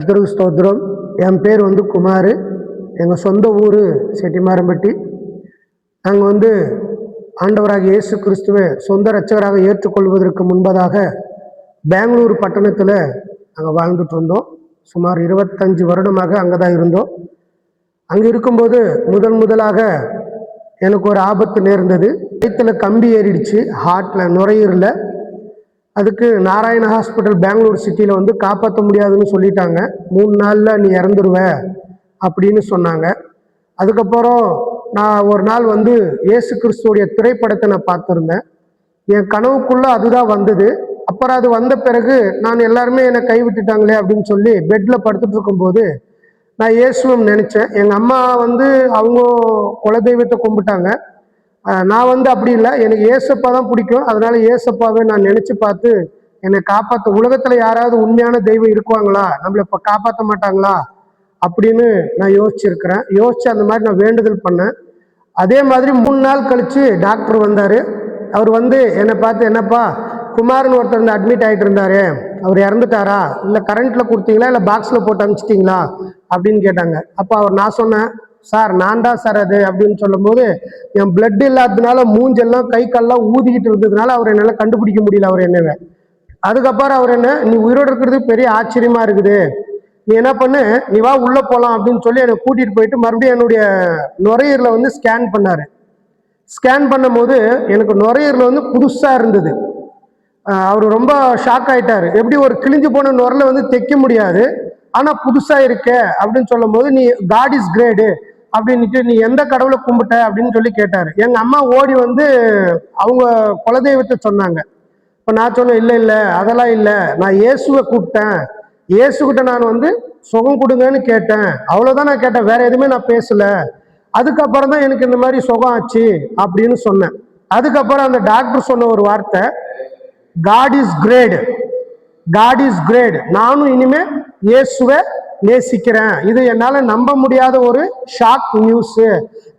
கர்த்தருக்கு ஸ்தோத்திரம். என் பேர் வந்து குமார். எங்கள் சொந்த ஊர் செட்டிமாரம்பட்டி. நாங்கள் வந்து ஆண்டவராக இயேசு கிறிஸ்துவை சொந்த ரச்சகராக ஏற்றுக்கொள்வதற்கு முன்பதாக பெங்களூர் பட்டணத்தில் நாங்கள் வாழ்ந்துட்டு இருந்தோம். சுமார் இருபத்தஞ்சு வருடமாக அங்கே தான் இருந்தோம். அங்கே இருக்கும்போது முதன் முதலாக எனக்கு ஒரு ஆபத்து நேர்ந்தது. வயிற்றுல கம்பி ஏறிடுச்சு. ஹார்ட்டில் நுரையீரலில். அதுக்கு நாராயண ஹாஸ்பிட்டல் பெங்களூர் சிட்டியில் வந்து காப்பாற்ற முடியாதுன்னு சொல்லிட்டாங்க. மூணு நாளில் நீ இறந்துருவ அப்படின்னு சொன்னாங்க. அதுக்கப்புறம் நான் ஒரு நாள் வந்து இயேசு கிறிஸ்துவோடைய திரைப்படத்தை நான் பார்த்துருந்தேன். என் கனவுக்குள்ளே அதுதான் வந்தது. அப்புறம் அது வந்த பிறகு நான் எல்லாருமே என்னை கைவிட்டுட்டாங்களே அப்படின்னு சொல்லி பெட்டில் படுத்துட்டு இருக்கும்போது நான் இயேசுவம் நினச்சேன். எங்கள் அம்மா வந்து அவங்க குலதெய்வத்தை கும்பிட்டாங்க. நான் வந்து அப்படி இல்லை. எனக்கு ஏசப்பா தான் பிடிக்கும். அதனால ஏசப்பாவை நான் நினச்சி பார்த்து என்னை காப்பாற்ற உலகத்தில் யாராவது உண்மையான தெய்வம் இருக்குவாங்களா? நம்மளை இப்போ காப்பாற்ற மாட்டாங்களா? அப்படின்னு நான் யோசிச்சிருக்கிறேன். யோசிச்சு அந்த மாதிரி நான் வேண்டுதல் பண்ணேன். அதே மாதிரி மூணு நாள் கழிச்சு டாக்டர் வந்தார். அவர் வந்து என்னை பார்த்து என்னப்பா குமார்னு ஒருத்தர் வந்து அட்மிட் ஆகிட்டு இருந்தாரு. அவர் இறந்துட்டாரா? இல்லை கரண்ட்டில் கொடுத்தீங்களா? இல்லை பாக்ஸில் போட்டு அனுப்பிச்சிட்டிங்களா? அப்படின்னு கேட்டாங்க. அப்போ அவர் நான் சொன்னேன் சார் நான் தான் சார் அது அப்படின்னு சொல்லும்போது என் பிளட் இல்லாததுனால மூஞ்செல்லாம் கை கால்லாம் ஊதிக்கிட்டு இருந்ததுனால அவர் என்னால் கண்டுபிடிக்க முடியல அவர் என்னவே அதுக்கப்புறம் அவர் என்ன நீ உயிரோடு இருக்கிறது பெரிய ஆச்சரியமா இருக்குது. நீ என்ன பண்ணு நீ வா உள்ளே போகலாம் அப்படின்னு சொல்லி என்னை கூட்டிகிட்டு போயிட்டு மறுபடியும் என்னுடைய நுரையீரில் வந்து ஸ்கேன் பண்ணார். ஸ்கேன் பண்ணும்போது எனக்கு நுரையீரில் வந்து புதுசாக இருந்தது. அவர் ரொம்ப ஷாக் ஆகிட்டார் எப்படி ஒரு கிழிஞ்சு போன நுரல வந்து தைக்க முடியாது? ஆனால் புதுசாக இருக்க அப்படின்னு சொல்லும் போது நீ காட் இஸ் கிரேடு அப்படின்னுட்டு நீ எந்த கடவுளை கும்பிட்ட? அப்படின்னு சொல்லி கேட்டாரு. எங்க அம்மா ஓடி வந்து அவங்க குலதெய்வத்தை சொன்னாங்க. இப்போ நான் சொன்னேன் இல்லை இல்லை அதெல்லாம் இல்லை. நான் இயேசுவை கூப்பிட்டேன். இயேசுகிட்ட நான் வந்து சுகம் கொடுங்கன்னு கேட்டேன். அவ்வளோதான் நான் கேட்டேன். வேற எதுவுமே நான் பேசல. அதுக்கப்புறம் தான் எனக்கு இந்த மாதிரி சுகம் ஆச்சு அப்படின்னு சொன்னேன். அதுக்கப்புறம் அந்த டாக்டர் சொன்ன ஒரு வார்த்தை God is great God is great நானும் இனிமே இயேசுவை நேசிக்கிறேன். இது என்னால் நம்ப முடியாத ஒரு ஷாக் நியூஸு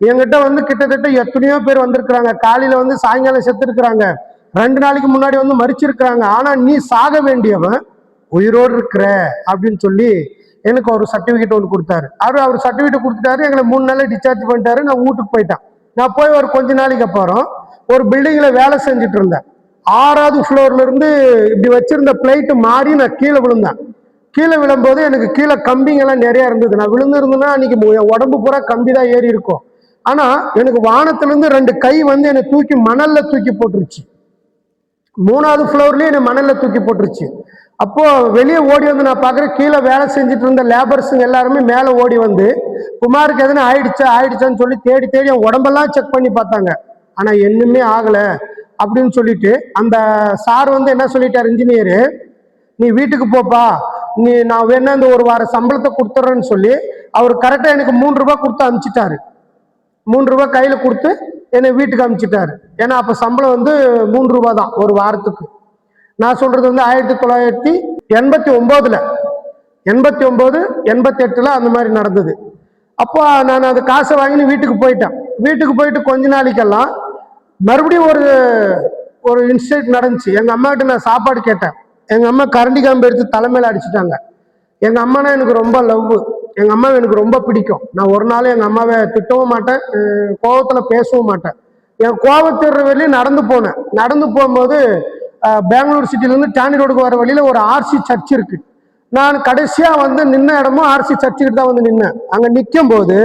என்கிட்ட வந்து கிட்டத்தட்ட எத்தனையோ பேர் வந்திருக்கிறாங்க. காலையில் வந்து சாயங்காலம் செத்துருக்குறாங்க. ரெண்டு நாளைக்கு முன்னாடி வந்து மறிச்சிருக்கிறாங்க ஆனால் நீ சாக வேண்டியவன் உயிரோடு இருக்கிற அப்படின்னு சொல்லி எனக்கு ஒரு சர்டிஃபிகேட் ஒன்று கொடுத்தாரு. அவர் அவர் சர்டிஃபிகேட் கொடுத்துட்டாரு. எங்களை மூணு நாளில் டிஸ்சார்ஜ் பண்ணிட்டாரு. நான் வீட்டுக்கு போயிட்டேன். நான் போய் ஒரு கொஞ்ச நாளைக்கு அப்புறம் ஒரு பில்டிங்கில் வேலை செஞ்சுட்டு இருந்தேன். ஆறாவது ஃப்ளோர்லேருந்து இப்படி வச்சிருந்த பிளைட்டு மாறி நான் கீழே விழுந்தேன். கீழே விழும்போது எனக்கு கீழே கம்பிங்கெல்லாம் நிறையா இருந்தது. நான் விழுந்துருந்தேன்னா அன்னைக்கு என் உடம்பு பூரா கம்பி தான் ஏறி இருக்கும். ஆனால் எனக்கு வானத்துலேருந்து ரெண்டு கை வந்து என்னை தூக்கி மணலில் தூக்கி போட்டுருச்சு. மூணாவது ஃப்ளோர்லேயும் என்னை மணலில் தூக்கி போட்டுருச்சு. அப்போது வெளியே ஓடி வந்து நான் பார்க்குறேன் கீழே வேலை செஞ்சுட்டு இருந்த லேபர்ஸுங்க எல்லாருமே மேலே ஓடி வந்து குமாருக்கு எதுனா ஆயிடுச்சா ஆயிடுச்சான்னு சொல்லி தேடி தேடி என் உடம்பெல்லாம் செக் பண்ணி பார்த்தாங்க. ஆனால் என்னுமே ஆகலை அப்படின்னு சொல்லிட்டு அந்த சார் வந்து என்ன சொல்லிட்டார் இன்ஜினியரு நீ வீட்டுக்கு போப்பா நீ நான் வேணா இந்த ஒரு வார சம்பளத்தை கொடுத்துட்றேன்னு சொல்லி அவர் கரெக்டாக எனக்கு மூணு ரூபா கொடுத்து அனுப்பிச்சிட்டாரு மூணு ரூபா கையில் கொடுத்து என்னை வீட்டுக்கு அனுப்பிச்சிட்டாரு ஏன்னா அப்போ சம்பளம் வந்து மூணு ரூபா தான் ஒரு வாரத்துக்கு. நான் சொல்றது வந்து ஆயிரத்தி தொள்ளாயிரத்தி எண்பத்தி ஒம்போதுல. எண்பத்தி ஒம்பது எண்பத்தெட்டில் அந்த மாதிரி நடந்தது. அப்போ நான் அந்த காசை வாங்கின்னு வீட்டுக்கு போயிட்டேன். வீட்டுக்கு போயிட்டு கொஞ்ச நாளைக்கெல்லாம் மறுபடியும் ஒரு ஒரு இன்சிடென்ட் நடந்துச்சு. எங்கள் அம்மாக்கிட்ட நான் சாப்பாடு கேட்டேன். எங்கள் அம்மா கரண்டி காம்பு எடுத்து தலைமையில் அடிச்சிட்டாங்க. எங்கள் அம்மானா எனக்கு ரொம்ப லவ் எங்கள் அம்மாவை எனக்கு ரொம்ப பிடிக்கும். நான் ஒரு நாள் எங்கள் அம்மாவை திட்டவும் மாட்டேன் கோபத்தில் பேசவும் மாட்டேன். என் கோபத்திற வழியும் நடந்து போனேன். நடந்து போகும்போது பெங்களூர் சிட்டிலேருந்து டானி ரோடுக்கு வர வழியில் ஒரு ஆர்சி சர்ச் இருக்குது நான் கடைசியாக வந்து நின்ன இடமும் ஆர்சி சர்ச்சுக்கிட்டு தான் வந்து நின்னேன். அங்கே நிற்கும் போது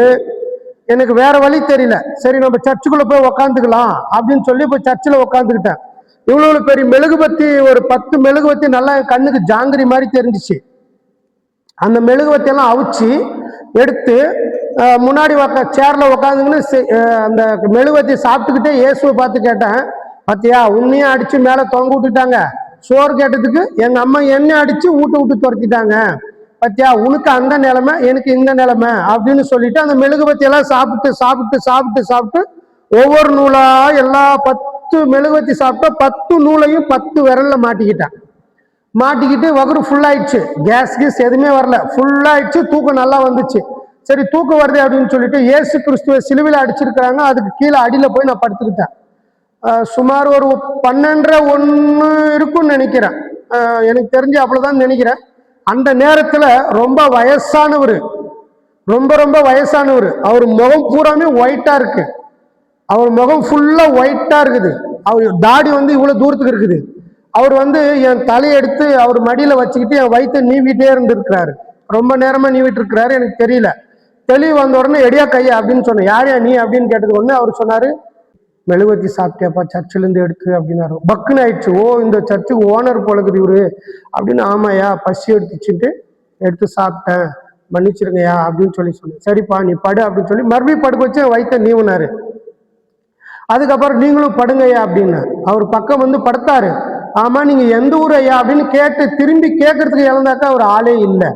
எனக்கு வேற வழி தெரியல. சரி நம்ம சர்ச்சுக்குள்ளே போய் உக்காந்துக்கலாம் அப்படின்னு சொல்லி போய் சர்ச்சில் உக்காந்துக்கிட்டேன். இவ்வளவு பெரிய மெழுகுபத்தி ஒரு பத்து மெழுகுபத்தி நல்லா கண்ணுக்கு ஜாங்கிரி மாதிரி தெரிஞ்சிச்சு. அந்த மெழுகுவத்தியெல்லாம் அவிச்சு எடுத்து முன்னாடி உக்கா சேர்ல உக்காந்துங்கன்னு அந்த மெழுகுவத்தி சாப்பிட்டுக்கிட்டே இயேசுவை பார்த்து கேட்டேன். பார்த்தியா உன்னையும் அடிச்சு மேலே தொங்க விட்டுட்டாங்க. சோறு கேட்டதுக்கு எங்க அம்மா என்ன அடிச்சு ஊட்டு விட்டு துரத்திட்டாங்க. பார்த்தியா உனக்கு அந்த நிலைமை எனக்கு இந்த நிலைமை அப்படின்னு சொல்லிட்டு அந்த மெழுகுவத்தியெல்லாம் சாப்பிட்டு சாப்பிட்டு சாப்பிட்டு சாப்பிட்டு ஒவ்வொரு நூலா எல்லா பத்து மெழுகுவத்தி சாப்பிட்டா பத்து நூலையும் பத்து விரலில் மாட்டிக்கிட்டேன். மாட்டிக்கிட்டு வகுறு ஃபுல்லாயிடுச்சு கேஸ் கீஸ் எதுவுமே வரல. ஃபுல்லாயிடுச்சு தூக்கம் நல்லா வந்துச்சு. சரி தூக்கம் வருது அப்படின்னு சொல்லிட்டு ஏசு கிறிஸ்துவ சிலுவையில் அடிச்சிருக்கிறாங்க. அதுக்கு கீழே அடியில் போய் நான் படுத்துக்கிட்டேன். சுமார் ஒரு பன்னெண்டரை ஒன்று இருக்கும்னு நினைக்கிறேன். எனக்கு தெரிஞ்சு அவ்வளோதான் நினைக்கிறேன். அந்த நேரத்தில் ரொம்ப வயசானவர். ரொம்ப ரொம்ப வயசானவர். அவர் முகம் பூராமே ஒயிட்டாக இருக்குது அவர் முகம் ஃபுல்லாக ஒயிட்டாக இருக்குது. அவர் தாடி வந்து இவ்வளோ தூரத்துக்கு இருக்குது. அவர் வந்து என் தலையை எடுத்து அவர் மடியில் வச்சுக்கிட்டு என் வயிற்று நீவிட்டே இருந்திருக்கிறாரு. ரொம்ப நேரமாக நீவிட்டு இருக்கிறாரு எனக்கு தெரியல. தெளிவு வந்த உடனே எடியா கையா அப்படின்னு சொன்னேன் யாரையா நீ? அப்படின்னு கேட்டது உடனே அவர் சொன்னார் மெழுகுவத்தி சாப்பிட்டியாப்பா சர்ச்சிலேருந்து எடுத்து அப்படின்னாரு. பக்குன்னு ஆயிடுச்சு. ஓ இந்த சர்ச்சுக்கு ஓனர் போலக்குது இவரு. அப்படின்னு ஆமாயா பசி எடுத்துச்சுட்டு எடுத்து சாப்பிட்டேன். மன்னிச்சிருங்கயா அப்படின்னு சொல்லி சொன்னேன் சரிப்பா நீ படு அப்படின்னு சொல்லி மறுபடியும் படுக்க வச்சு வயிற்ற நீவுனாரு. அதுக்கப்புறம் நீங்களும் படுங்கய்யா அப்படின்னு. அவர் பக்கம் வந்து படுத்தாரு. ஆமா நீங்க எந்த ஊர் ஐயா அப்படின்னு கேட்டு திரும்பி கேட்கறதுக்கு இழந்தாக்கா அவர் ஆளே இல்லை.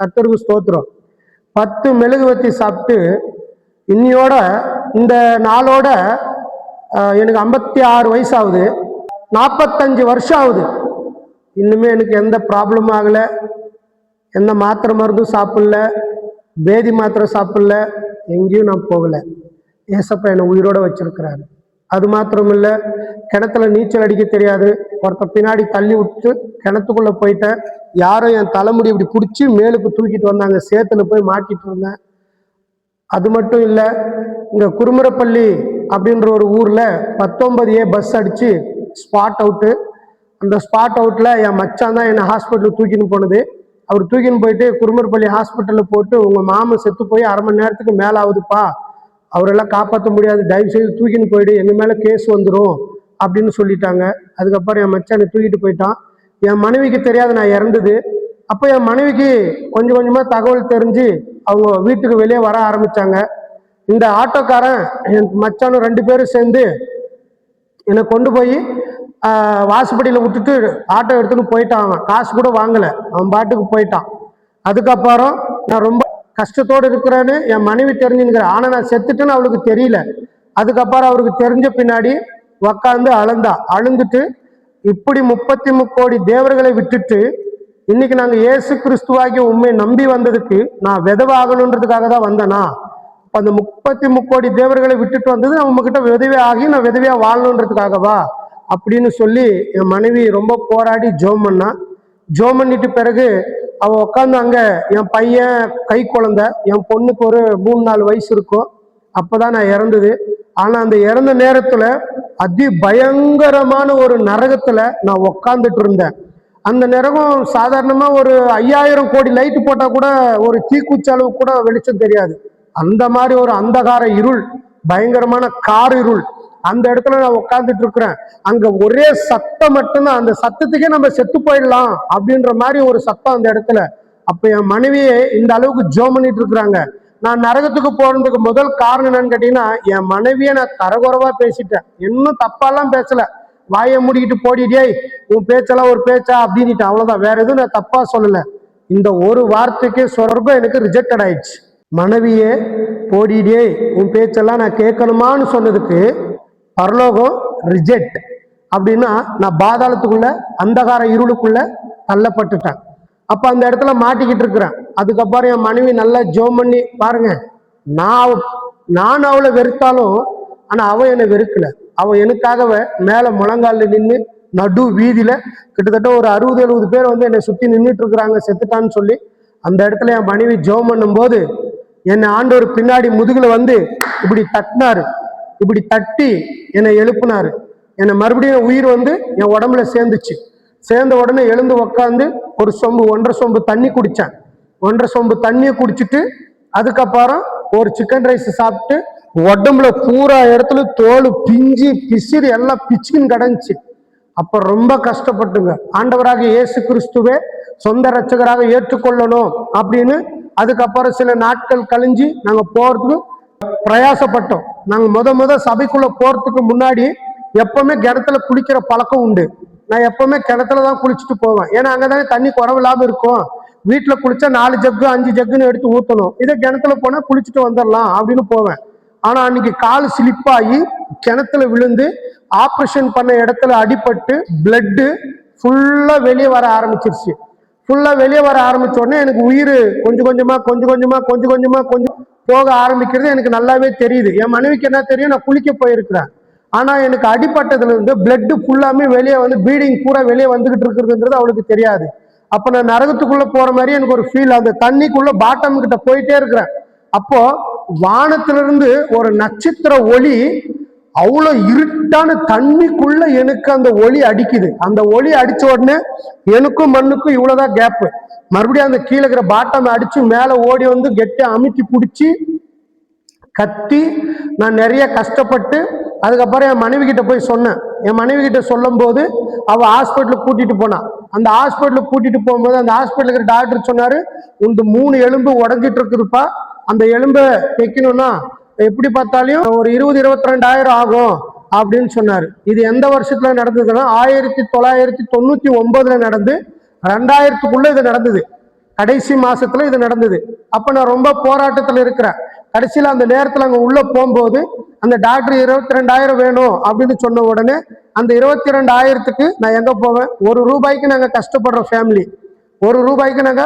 கத்தருக்கு ஸ்தோத்திரம். பத்து மெழுகுவத்தி சாப்பிட்டு இன்னியோட இந்த நாளோட எனக்கு ஐம்பத்தி ஆறு வயசு ஆகுது நாற்பத்தஞ்சு வருஷம் ஆகுது. இன்னுமே எனக்கு எந்த ப்ராப்ளமும் ஆகலை. எந்த மாத்திரை மருந்தும் சாப்பிடல. பேதி மாத்திரை சாப்பிடல. எங்கேயும் நான் போகல. ஏசப்பா என்னை உயிரோடு வச்சிருக்கிறாரு. அது மாத்திரம் இல்லை கிணத்துல நீச்சல் அடிக்க தெரியாது. ஒருத்த பின்னாடி தள்ளி விட்டு கிணத்துக்குள்ளே போயிட்டேன். யாரும் என் தலைமுடி இப்படி பிடிச்சி மேலுக்கு தூக்கிட்டு வந்தாங்க. சேத்துல போய் மாட்டிட்டு இருந்தேன். அது மட்டும் இல்லை இங்கே குருமரப்பள்ளி அப்படின்ற ஒரு ஊரில் பத்தொன்பது ஏ பஸ் அடித்து ஸ்பாட் அவுட்டு அந்த ஸ்பாட் அவுட்டில் என் மச்சான் தான் என்னை ஹாஸ்பிட்டலுக்கு தூக்கின்னு போனது. அவர் தூக்கின்னு போயிட்டு குருமரப்பள்ளி ஹாஸ்பிட்டலில் போட்டு உங்கள் மாமன் செத்து போய் அரை மணி நேரத்துக்கு மேலே ஆகுதுப்பா அவரெல்லாம் காப்பாற்ற முடியாது. தயவு செய்து தூக்கின்னு போயிடு. எங்கள் மேலே கேஸ் வந்துடும் அப்படின்னு சொல்லிட்டாங்க. அதுக்கப்புறம் என் மச்சானை தூக்கிட்டு போயிட்டான். என் மனைவிக்கு தெரியாது நான் இறந்தது. அப்போ என் மனைவிக்கு கொஞ்சம் கொஞ்சமாக தகவல் தெரிஞ்சு அவங்க வீட்டுக்கு வெளியே வர ஆரம்பிச்சாங்க. இந்த ஆட்டோக்காரன் என் மச்சானும் ரெண்டு பேரும் சேர்ந்து என்னை கொண்டு போய் வாசுப்படியில் விட்டுட்டு ஆட்டோ எடுத்துன்னு போயிட்டான் அவன். காசு கூட வாங்கலை. அவன் பாட்டுக்கு போயிட்டான். அதுக்கப்புறம் நான் ரொம்ப கஷ்டத்தோடு இருக்கிறேன்னு என் மனைவி தெரிஞ்சுங்கிற ஆனால் நான் செத்துட்டேன்னு அவளுக்கு தெரியல. அதுக்கப்புறம் அவருக்கு தெரிஞ்ச பின்னாடி உக்காந்து அழுந்தா. அழுந்துட்டு இப்படி முப்பத்தி முக்கோடி தேவர்களை விட்டுட்டு இன்னைக்கு நாங்கள் இயேசு கிறிஸ்துவாகி உண்மை நம்பி வந்ததுக்கு நான் விதவாகணுன்றதுக்காக தான் வந்தேனா? இப்போ அந்த முப்பத்தி முக்கோடி தேவர்களை விட்டுட்டு வந்தது நம்ம கிட்ட விதவை ஆகி நான் விதவையாக வாழணுன்றதுக்காகவா? அப்படின்னு சொல்லி என் மனைவி ரொம்ப போராடி ஜோம் பண்ணா. ஜோம் பண்ணிட்டு பிறகு அவன் உட்காந்து அங்கே என் பையன் கை குழந்த என் பொண்ணுக்கு ஒரு மூணு நாலு வயசு இருக்கும். அப்பதான் நான் இறந்தது. ஆனால் அந்த இறந்த நேரத்தில் அதி பயங்கரமான ஒரு நரகத்தில் நான் உக்காந்துட்டு இருந்தேன். அந்த நரகம் சாதாரணமாக ஒரு ஐயாயிரம் கோடி லைட் போட்டால் கூட ஒரு தீக்குச்ச அளவு கூட வெளிச்சம் தெரியாது. அந்த மாதிரி ஒரு அந்தகார இருள் பயங்கரமான கார் இருள். அந்த இடத்துல நான் உட்கார்ந்துட்டு இருக்கிறேன். அங்க ஒரே சத்தம் மட்டும்தான். அந்த சத்தத்துக்கே நம்ம செத்து போயிடலாம் அப்படின்ற மாதிரி ஒரு சத்தம் அந்த இடத்துல. அப்ப என் மனைவியே இந்த அளவுக்கு ஜோம் பண்ணிட்டு இருக்கிறாங்க. நான் நரகத்துக்கு போறதுக்கு முதல் காரணம் என்னன்னு கேட்டீங்கன்னா என் மனைவியை நான் தரகுறவா பேசிட்டேன். இன்னும் தப்பாலாம் பேசல. வாயை மூடிக்கிட்டு போடிட்டே உன் பேச்செல்லாம் ஒரு பேச்சா? அப்படின்னுட்டு அவ்வளவுதான். வேற எதுவும் நான் தப்பா சொல்லல. இந்த ஒரு வார்த்தைக்கு சொர்க்கம் எனக்கு ரிஜெக்டட் ஆயிடுச்சு. மனைவியே போடிடே உன் பேச்செல்லாம் நான் கேட்கணுமான்னு சொன்னதுக்கு பரலோகம் ரிஜெக்ட் அப்படின்னா நான் பாதாளத்துக்குள்ள அந்தகார இருளுக்குள்ள தள்ளப்பட்டுட்டேன். அப்போ அந்த இடத்துல மாட்டிக்கிட்டு இருக்கிறேன். அதுக்கப்புறம் என் மனைவி நல்லா ஜோம் பண்ணி பாருங்க நான் அவ- நான் அவளை வெறுத்தாலும் ஆனால் அவள் என்னை வெறுக்கல. அவள் எனக்காகவே மேலே முழங்காலில் நின்று நடு வீதியில் கிட்டத்தட்ட ஒரு அறுபது எழுபது பேர் வந்து என்னை சுற்றி நின்றுட்டு இருக்கிறாங்க செத்துட்டான்னு சொல்லி அந்த இடத்துல என் மனைவி ஜோம் பண்ணும்போது என்னை ஆண்டவர் பின்னாடி முதுகில் வந்து இப்படி தட்டினாரு. இப்படி தட்டி என்னை எழுப்புனாரு. என்னை மறுபடியும் உயிர் வந்து என் உடம்புல சேர்ந்துச்சு. சேர்ந்த உடனே எழுந்து உக்காந்து ஒரு சொம்பு ஒன்றரை சொம்பு தண்ணி குடித்தேன் ஒன்றரை சொம்பு தண்ணியை குடிச்சிட்டு அதுக்கப்புறம் ஒரு சிக்கன் ரைஸ் சாப்பிட்டு உடம்புல பூரா இடத்துல தோல் பிஞ்சு பிசிறு எல்லாம் பிச்சுக்குன்னு கிடந்துச்சு. அப்போ ரொம்ப கஷ்டப்பட்டுங்க. ஆண்டவராக இயேசு கிறிஸ்துவே சொந்த ரட்சகராக ஏற்றுக்கொள்ளணும் அப்படின்னு அதுக்கப்புறம் சில நாட்கள் கழிஞ்சு நாங்கள் போகிறதுக்கு பிரயாசப்பட்டோம். நாங்கள் முத முத சபைக்குள்ளே போகிறதுக்கு முன்னாடி எப்பவுமே கிணத்துல குளிக்கிற பழக்கம் உண்டு. நான் எப்பவுமே கிணத்துல தான் குளிச்சுட்டு போவேன். ஏன்னா அங்கதானே தண்ணி குறவில்லாம இருக்கும். வீட்டில் குளிச்சா நாலு ஜக்கு அஞ்சு ஜக்குன்னு எடுத்து ஊற்றணும் இதே கிணத்துல போனால் குளிச்சுட்டு வந்துடலாம் அப்படின்னு போவேன். ஆனால் அன்னைக்கு கால் ஸ்லிப்பாகி கிணத்துல விழுந்து ஆப்ரேஷன் பண்ண இடத்துல அடிபட்டு பிளட்டு ஃபுல்லாக வெளியே வர ஆரம்பிச்சிருச்சு. ஃபுல்லாக வெளியே வர ஆரம்பித்தோடனே உடனே எனக்கு உயிர் கொஞ்சம் கொஞ்சமாக கொஞ்சம் கொஞ்சமாக கொஞ்சம் கொஞ்சமாக கொஞ்சம் போக ஆரம்பிக்கிறது எனக்கு நல்லாவே தெரியுது. என் மனைவிக்கு என்ன தெரியும்? நான் குளிக்க போயிருக்கிறேன். ஆனால் எனக்கு அடிப்பட்டதுலேருந்து பிளட்டு ஃபுல்லாமே வெளியே வந்து ப்ளீடிங் பூரா வெளியே வந்துகிட்டு இருக்கிறதுன்றது அவளுக்கு தெரியாது. அப்போ நான் நரகத்துக்குள்ளே போகிற மாதிரி எனக்கு ஒரு ஃபீல் அந்த தண்ணிக்குள்ளே பாட்டம் கிட்ட போயிட்டே இருக்கிறேன். அப்போது வானத்திலிருந்து ஒரு நட்சத்திர ஒளி அவ்வளோ இருட்டான தண்ணிக்குள்ள எனக்கு அந்த ஒளி அடிக்குது. அந்த ஒளி அடிச்ச உடனே எனக்கும் மண்ணுக்கும் இவ்வளவுதான் கேப்பு மறுபடியும் அந்த கீழே இருக்கிற பாட்டம் அடிச்சு மேலே ஓடி வந்து கெட்டி அமுத்தி பிடிச்சி கத்தி நான் நிறைய கஷ்டப்பட்டு அதுக்கப்புறம் என் மனைவி கிட்ட போய் சொன்னேன். என் மனைவி கிட்ட சொல்லும்போது அவள் ஹாஸ்பிட்டலுக்கு கூட்டிட்டு போனான் அந்த ஹாஸ்பிட்டலுக்கு கூட்டிட்டு போகும்போது அந்த ஹாஸ்பிட்டலுக்கு இருக்கிற டாக்டர் சொன்னாரு உண்டு மூணு எலும்பு உடஞ்சிட்டு இருக்குதுப்பா. அந்த எலும்பை தைக்கணும்னா எப்படி பார்த்தாலையும் ஒரு இருபது இருபத்தி ரெண்டாயிரம் ஆகும் அப்படின்னு சொன்னார். இது எந்த வருஷத்துல நடந்ததுன்னா ஆயிரத்தி தொள்ளாயிரத்தி தொண்ணூத்தி ஒன்பதுல நடந்து ரெண்டாயிரத்துக்குள்ள இது நடந்தது. கடைசி மாசத்துல இது நடந்தது. அப்ப நான் ரொம்ப போராட்டத்துல இருக்கிறேன். கடைசியில அந்த நேரத்துல அங்க உள்ள போகும்போது அந்த டாக்டர் இருபத்தி ரெண்டாயிரம் வேணும் அப்படின்னு சொன்ன உடனே அந்த இருபத்தி ரெண்டாயிரத்துக்கு நான் எங்க போவேன்? ஒரு ரூபாய்க்கு நாங்க கஷ்டப்படுற ஃபேமிலி ஒரு ரூபாய்க்கு நாங்க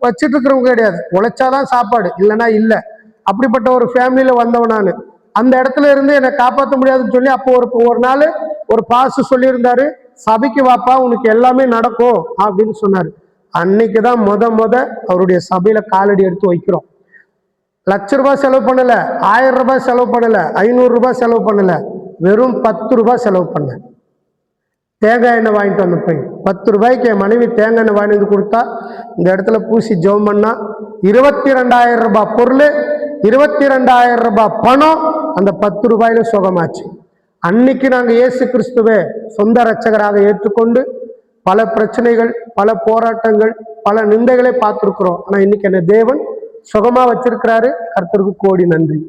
வச்சிட்டு இருக்கிறவங்க கிடையாது. உழைச்சாதான் சாப்பாடு. இல்லைன்னா இல்லை. அப்படிப்பட்ட ஒரு ஃபேமிலியில் வந்தவன் நான். அந்த இடத்துல இருந்து என்னை காப்பாற்ற முடியாதுன்னு சொல்லி அப்போ ஒரு ஒரு நாள் ஒரு பாசு சொல்லியிருந்தாரு சபைக்கு வாப்பா உனக்கு எல்லாமே நடக்கும் அப்படின்னு சொன்னார். அன்னைக்கு தான் முத முத அவருடைய சபையில காலடி எடுத்து வைக்கிறோம். லட்ச ரூபாய் செலவு பண்ணல ஆயிரம் ரூபாய் செலவு பண்ணல ஐநூறு ரூபாய் செலவு பண்ணல வெறும் பத்து ரூபாய் செலவு பண்ணேன் தேங்காய் எண்ணெய் வாங்கிட்டு வந்த போய் பத்து ரூபாய்க்கு என் மனைவி தேங்காய் எண்ணெய் வாங்கிட்டு வந்து கொடுத்தா இந்த இடத்துல பூசி ஜெபம் பண்ணா இருபத்தி ரெண்டாயிரம் ரூபாய் பொருள் இருபத்தி ரெண்டாயிரம் ரூபாய் பணம் அந்த பத்து ரூபாயில சுகமாச்சு. அன்னைக்கு நாங்கள் இயேசு கிறிஸ்துவை சொந்த ரச்சகராக ஏற்றுக்கொண்டு பல பிரச்சனைகள் பல போராட்டங்கள் பல நிந்தைகளை பார்த்துருக்குறோம். ஆனால் இன்னைக்கு என்ன தேவன் சுகமாக வச்சிருக்கிறாரு. கர்த்தருக்கு கோடி நன்றி.